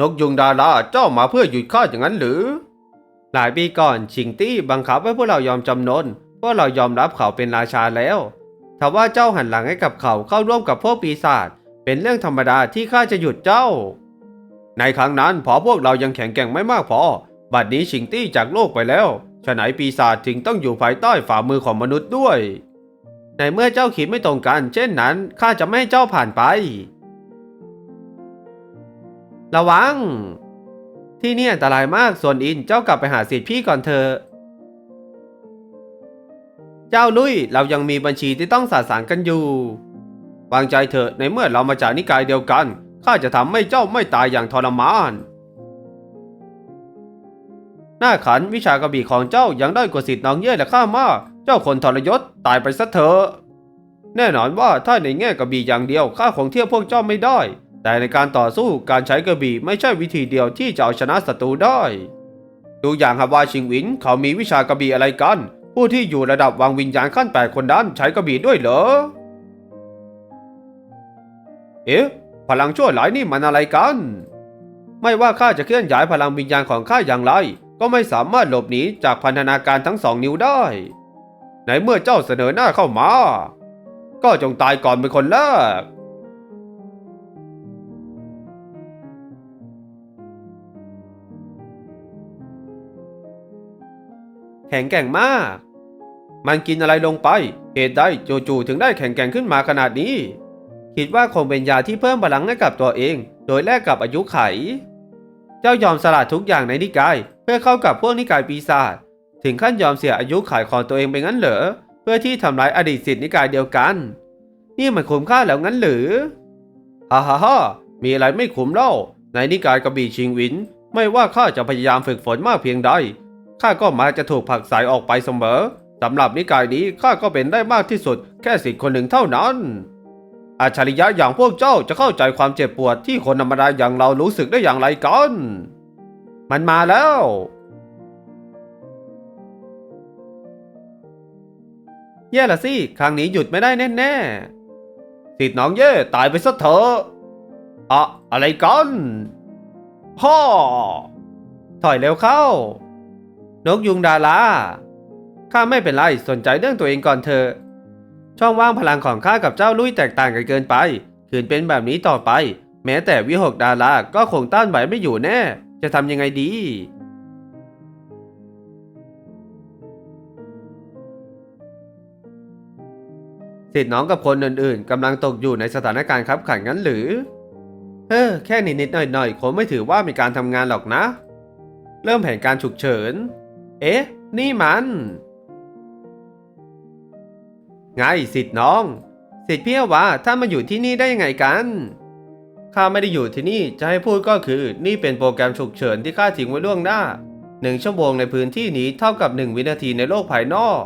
นกยุงดาราเจ้ามาเพื่อหยุดข้าอย่างนั้นหรือ หลายปีก่อนชิงตี้บังคับให้พวกเรายอมจำนนพวกเรายอมรับเขาเป็นราชาแล้วทว่าเจ้าหันหลังให้กับเขาเข้าร่วมกับพวกปีศาจเป็นเรื่องธรรมดาที่ข้าจะหยุดเจ้า ในครั้งนั้นพอพวกเรายังแข็งแกร่งไม่มากพอ บัดนี้ชิงตี้จากโลกไปแล้วฉะไหนปีศาจจึงต้องอยู่ภายใต้ฝ่ามือของมนุษย์ด้วย ในเมื่อเจ้าคิดไม่ตรงกัน เช่นนั้นข้าจะไม่ให้เจ้าผ่านไป ระวัง ที่นี่อันตรายมากส่วนอินเจ้ากลับไปหาสิทธิพี่ก่อนเถอะเจ้าลุยเรายังมีบัญชีที่ต้องสาสางกันอยู่ วางใจเถอะในเมื่อเรามาจากนิกายเดียวกันข้าจะทำให้เจ้าไม่ตายอย่างทรมาน หน้าขันวิชากระบี่ของเจ้ายังได้กว่าสิทธิ์น้องเย่และข้ามากเจ้าคนทรยศตายไปซะเถอะ แน่นอนว่าถ้าในแง่กระบี่อย่างเดียวข้าคงเทียบพวกเจ้าไม่ได้ แต่ในการต่อสู้การใช้กระบี่ไม่ใช่วิธีเดียวที่จะเอาชนะศัตรูได้ดูอย่างฮาวาชิงวินเขามีวิชากระบี่อะไรกัน ผู้ที่อยู่ระดับวังวิญญาณขั้นแปดคนนั้นใช้กระบี่ด้วยเหรอ เอ๊ะ พลังชั่วหลายนี่มันอะไรกัน ไม่ว่าข้าจะเคลื่อนย้ายพลังวิญญาณของข้าอย่างไร ก็ไม่สามารถหลบหนีจากพันธนาการทั้งสองนิ้วได้ ในเมื่อเจ้าเสนอหน้าเข้ามา ก็จงตายก่อนเป็นคนแรก แข็งแกร่งมาก มันกินอะไรลงไป เหตุใดจู่ๆถึงได้แข็งแกร่งขึ้นมาขนาดนี้ คิดว่าคงเป็นยาที่เพิ่มพลังให้กับตัวเอง โดยแลกกับอายุไข เจ้ายอมสละทุกอย่างในนิกาย เพื่อเข้ากับพวกนิกายปีศาจ ถึงขั้นยอมเสียอายุขัยของตัวเองไปงั้นเหรอ เพื่อที่ทำร้ายอดีตสิทธินิกายเดียวกัน นี่มันคุ้มค่าแล้วงั้นหรือ ฮ่าฮ่าฮ่ามีอะไรไม่คุ้มเล่า ในนิกายกระบี่ชิงวิน ไม่ว่าข้าจะพยายามฝึกฝนมากเพียงใด ข้าก็มาจะถูกผลักสายออกไปเสมอสำหรับนิกายนี้ข้าก็เป็นได้มากที่สุด แค่สิทธิ์คนหนึ่งเท่านั้นอัจฉริยะอย่างพวกเจ้าจะเข้าใจความเจ็บปวดที่คนธรรมดาอย่างเรารู้สึกได้อย่างไรกัน มันมาแล้ว แย่ละสิ ครั้งนี้หยุดไม่ได้แน่ๆสิทธิ์น้องเย่ตายไปซะเถอะอะอะไรกัน พ่อ ถอยเร็วเข้า นกยุงดาราข้าไม่เป็นไรสนใจเรื่องตัวเองก่อนเถอะช่องว่างพลังของข้ากับเจ้าลุยแตกต่างกันเกินไป คืนเป็นแบบนี้ต่อไป แม้แต่วิหกดาราก็คงต้านไหวไม่อยู่แน่ จะทำยังไงดี สิทธิ์น้องกับคนอื่นๆกำลังตกอยู่ในสถานการณ์ขับขันงั้นหรือ เฮ้อแค่นิดๆหน่อยๆคงไม่ถือว่ามีการทำงานหรอกนะ เริ่มแผนการฉุกเฉิน เอ๊ะ นี่มัน ไงสิทธิ์น้อง สิทธิ์พี่ว่าถ้ามาอยู่ที่นี่ได้ยังไงกันข้าไม่ได้อยู่ที่นี่จะให้พูดก็คือ นี่เป็นโปรแกรมฉุกเฉินที่ข้าทิ้งไว้ล่วงหน้าหนึ่งชั่วโมงในพื้นที่นี้เท่ากับหนึ่งวินาทีในโลกภายนอก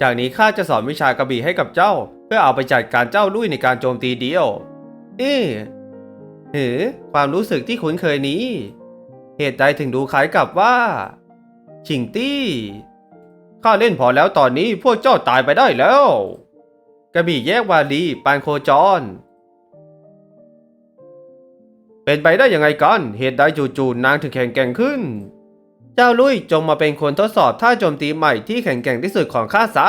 จากนี้ข้าจะสอนวิชากระบี่ให้กับเจ้า เพื่อเอาไปจัดการเจ้าลุยในการโจมตีเดียวเอ๊ะเฮ้ความรู้สึกที่คุ้นเคยนี้ เหตุใดถึงดูคล้ายกับว่า ชิงตี้ข้าเล่นพอแล้วตอนนี้พวกเจ้าตายไปได้แล้วกระบี่แยกวาลีปานโคจร เป็นไปได้ยังไงกัน เหตุใดจู่ๆนางถึงแข็งแกร่งขึ้น เจ้าลุยจงมาเป็นคนทดสอบท่าโจมตีใหม่ที่แข็งแกร่งที่สุดของข้าซะ